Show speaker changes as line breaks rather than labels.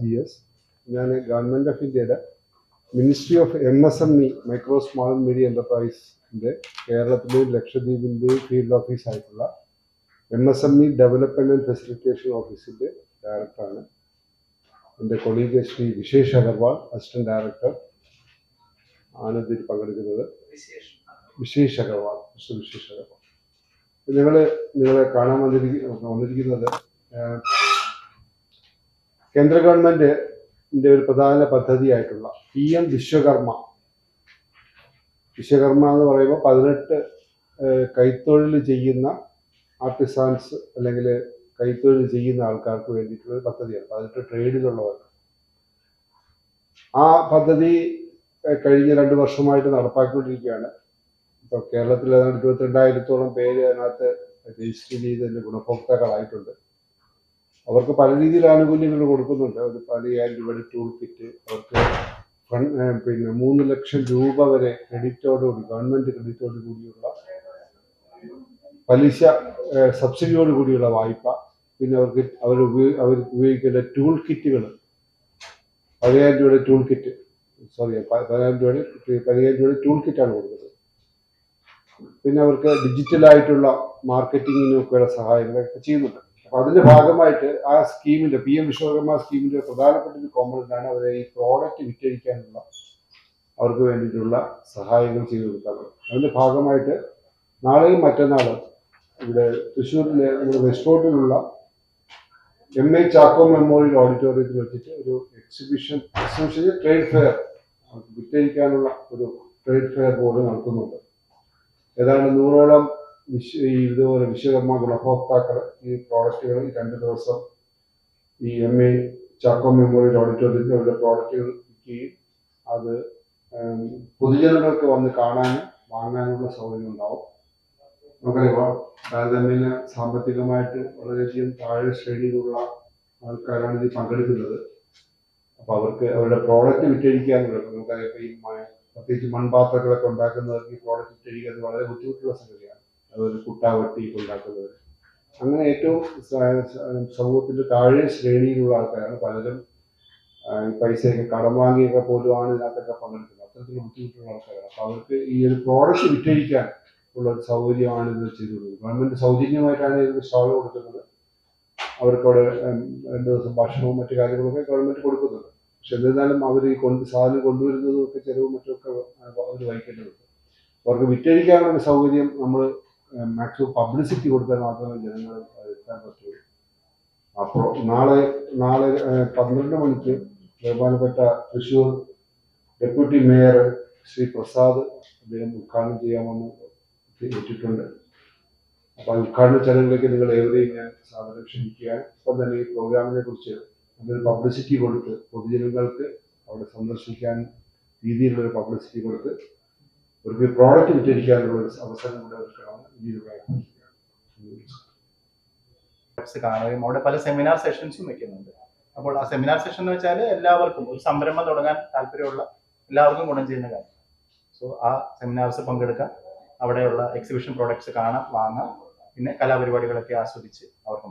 G S ഞാൻ government of ഇന്ത്യയുടെ ministry of M S M E micro small and media എന്റർപ്രൈസിന്റെ കേരളത്തിലെയും ലക്ഷദ്വീപിന്റെയും field ഓഫീസായിട്ടുള്ള M S M E development and facilitation ഓഫീസിന്റെ ഡയറക്ടറാണ് എന്റെ colleague Shri Vishesh Agarwal assistant director ഇതിൽ പങ്കെടുക്കുന്നത്. Vishesh Agarwal mister Vishesh Agarwal. ഞങ്ങൾ നിങ്ങളെ കാണാൻ വന്നിരിക്കുന്ന വന്നിരിക്കുന്നത് കേന്ദ്ര ഗവൺമെന്റിന്റെ ഒരു പ്രധാന പദ്ധതിയായിട്ടുള്ള പി എം വിശ്വകർമ്മ. വിശ്വകർമ്മ എന്ന് പറയുമ്പോൾ പതിനെട്ട് കൈത്തൊഴിൽ ചെയ്യുന്ന ആർട്ടിസാൻസ് അല്ലെങ്കിൽ കൈത്തൊഴിൽ ചെയ്യുന്ന ആൾക്കാർക്ക് വേണ്ടിയിട്ടുള്ള പദ്ധതിയാണ്. പതിനെട്ട് ട്രേഡിലുള്ളവർക്ക്. ആ പദ്ധതി കഴിഞ്ഞ രണ്ട് വർഷമായിട്ട് നടപ്പാക്കിക്കൊണ്ടിരിക്കുകയാണ്. ഇപ്പോൾ കേരളത്തിൽ ഏതാണ്ട് ഇരുപത്തിരണ്ടായിരത്തോളം പേര് അതിനകത്ത് രജിസ്റ്റർ ചെയ്തതിന്റെ ഗുണഭോക്താക്കളായിട്ടുണ്ട്. അവർക്ക് പല രീതിയിൽ ആനുകൂല്യങ്ങൾ കൊടുക്കുന്നുണ്ട്. ഒരു പതിനായിരം രൂപയുടെ ടൂൾ കിറ്റ് അവർക്ക് പിന്നെ മൂന്ന് ലക്ഷം രൂപ വരെ ക്രെഡിറ്റോടുകൂടി ഗവൺമെന്റ് ക്രെഡിറ്റോട് കൂടിയുള്ള പലിശ സബ്സിഡിയോട് കൂടിയുള്ള വായ്പ. പിന്നെ അവർക്ക് അവർ അവർ ഉപയോഗിക്കേണ്ട ടൂൾ കിറ്റുകൾ പതിനായിരം രൂപയുടെ ടൂൾ കിറ്റ് സോറി പതിനായിരം രൂപയുടെ പതിനായിരം രൂപയുടെ ടൂൾ കിറ്റാണ് കൊടുക്കുന്നത്. പിന്നെ അവർക്ക് ഡിജിറ്റലായിട്ടുള്ള മാർക്കറ്റിങ്ങിനൊക്കെയുള്ള സഹായങ്ങളൊക്കെ ചെയ്യുന്നുണ്ട്. അപ്പൊ അതിന്റെ ഭാഗമായിട്ട് ആ സ്കീമിന്റെ പി എം വിശ്വകർമ്മ സ്കീമിന്റെ പ്രധാനപ്പെട്ട ഒരു കോമ്പണന്റ് ആണ് അവരെ ഈ പ്രോഡക്റ്റ് വിറ്റഴിക്കാനുള്ള അവർക്ക് വേണ്ടിയിട്ടുള്ള സഹായങ്ങൾ ചെയ്തു കൊടുക്കാറുള്ളത് അതിന്റെ ഭാഗമായിട്ട് നാളെയും മറ്റന്നാളും ഇവിടെ തൃശ്ശൂരിലെ നമ്മുടെ west M A Chacko memorial ഓഡിറ്റോറിയത്തിൽ വെച്ചിട്ട് ഒരു എക്സിബിഷൻ എക്സിബിഷൻ ട്രേഡ് ഫെയർ വിറ്റഴിക്കാനുള്ള ഒരു ട്രേഡ് ഫെയർ ബോർഡ് നടത്തുന്നുണ്ട്. ഏതാണ്ട് നൂറോളം വിശ്വ ഈ ഇതുപോലെ വിശ്വകർമ്മ ഗുണഭോക്താക്കൾ ഈ പ്രോഡക്റ്റുകൾ രണ്ട് ദിവസം ഈ എം എ ചാക്കോ മെമ്മോറിയൽ ഓഡിറ്റോറിയത്തിൽ അവരുടെ പ്രോഡക്റ്റുകൾ വിൽക്കുകയും അത് പൊതുജനങ്ങൾക്ക് വന്ന് കാണാനും വാങ്ങാനുമുള്ള സൗകര്യം ഉണ്ടാവും. നമുക്കറിയാം താരതമ്യേന സാമ്പത്തികമായിട്ട് വളരെയധികം താഴെ ശ്രേണിയിലുള്ള ആൾക്കാരാണ് ഇതിൽ പങ്കെടുക്കുന്നത്. അപ്പൊ അവർക്ക് അവരുടെ പ്രോഡക്റ്റ് വിറ്റഴിക്കാനുള്ള നമുക്കറിയാം ഈ പ്രത്യേകിച്ച് മൺപാത്രങ്ങളൊക്കെ ഉണ്ടാക്കുന്നവർക്ക് ഈ പ്രോഡക്റ്റ് വിറ്റഴിക്കാൻ വളരെ ബുദ്ധിമുട്ടുള്ള സംഗതിയാണ്. അതൊരു കുട്ടാവട്ടി ഉണ്ടാക്കുന്നവർ അങ്ങനെ ഏറ്റവും സ- സ- സമൂഹത്തിന്റെ താഴെ ശ്രേണിയിലുള്ള ആൾക്കാരാണ് പലരും പൈസയൊക്കെ കടം വാങ്ങിയൊക്കെ പോലുമാണ് ഇതിനകത്തൊക്കെ പങ്കെടുക്കുന്നത്. അത്തരത്തിൽ ബുദ്ധിമുട്ടുള്ള ആൾക്കാരാണ്. അപ്പൊ അവർക്ക് ഈ ഒരു പ്രോഡക്റ്റ് വിറ്റഴിക്കാൻ ഉള്ള ഒരു സൗകര്യമാണ് ഇത് ചെയ്തു ഗവൺമെന്റ് സൗജന്യമായിട്ടാണ് ഇതിന് സ്റ്റാൾ കൊടുക്കുന്നത്. അവർക്ക് അവിടെ രണ്ട് ദിവസം ഭക്ഷണവും മറ്റു കാര്യങ്ങളൊക്കെ ഗവൺമെന്റ് കൊടുക്കുന്നുണ്ട്. പക്ഷെ എന്നിരുന്നാലും അവർ ഈ കൊണ്ട് സാധനം കൊണ്ടുവരുന്നതും ഒക്കെ ചെലവും മറ്റുമൊക്കെ അവർ വഹിക്കേണ്ടതുണ്ട് അവർക്ക് വിറ്റഴിക്കാനുള്ള സൗകര്യം നമ്മൾ മാക്സിമം പബ്ലിസിറ്റി കൊടുത്താൽ മാത്രമേ ജനങ്ങൾ എത്താൻ പറ്റുള്ളൂ. അപ്പോൾ നാളെ നാളെ പന്ത്രണ്ട് മണിക്ക് ബഹുമാനപ്പെട്ട തൃശൂർ ഡെപ്യൂട്ടി മേയർ ശ്രീ പ്രസാദ് അദ്ദേഹം ഉദ്ഘാടനം ചെയ്യാമെന്ന് ഏറ്റിട്ടുണ്ട്. അപ്പോൾ ഉദ്ഘാടന ചടങ്ങിലേക്ക് നിങ്ങൾ ഏവരെയും ഞാൻ സാധനം ക്ഷണിക്കുകയാണ്. ഇപ്പം തന്നെ ഈ പ്രോഗ്രാമിനെ കുറിച്ച് നല്ലൊരു പബ്ലിസിറ്റി കൊടുത്ത് പൊതുജനങ്ങൾക്ക് അവിടെ സന്ദർശിക്കാൻ രീതിയിലുള്ള പബ്ലിസിറ്റി കൊടുത്ത് അവർക്ക് പ്രോഡക്റ്റ് വിറ്റഴിക്കാനുള്ള ഒരു അവസരം കൂടെ
കാണുകയും അവിടെ പല സെമിനാർ സെഷൻസും വെക്കുന്നുണ്ട്. അപ്പോൾ ആ സെമിനാർ സെഷൻ എന്ന് വെച്ചാൽ എല്ലാവർക്കും ഒരു സംരംഭം തുടങ്ങാൻ താല്പര്യമുള്ള എല്ലാവർക്കും ഗുണം ചെയ്യുന്ന കാര്യം. സോ ആ സെമിനാർസ് പങ്കെടുക്കാം. അവിടെയുള്ള എക്സിബിഷൻ പ്രോഡക്ട്സ് കാണാം വാങ്ങാം. പിന്നെ കലാപരിപാടികളൊക്കെ ആസ്വദിച്ച് അവർക്ക്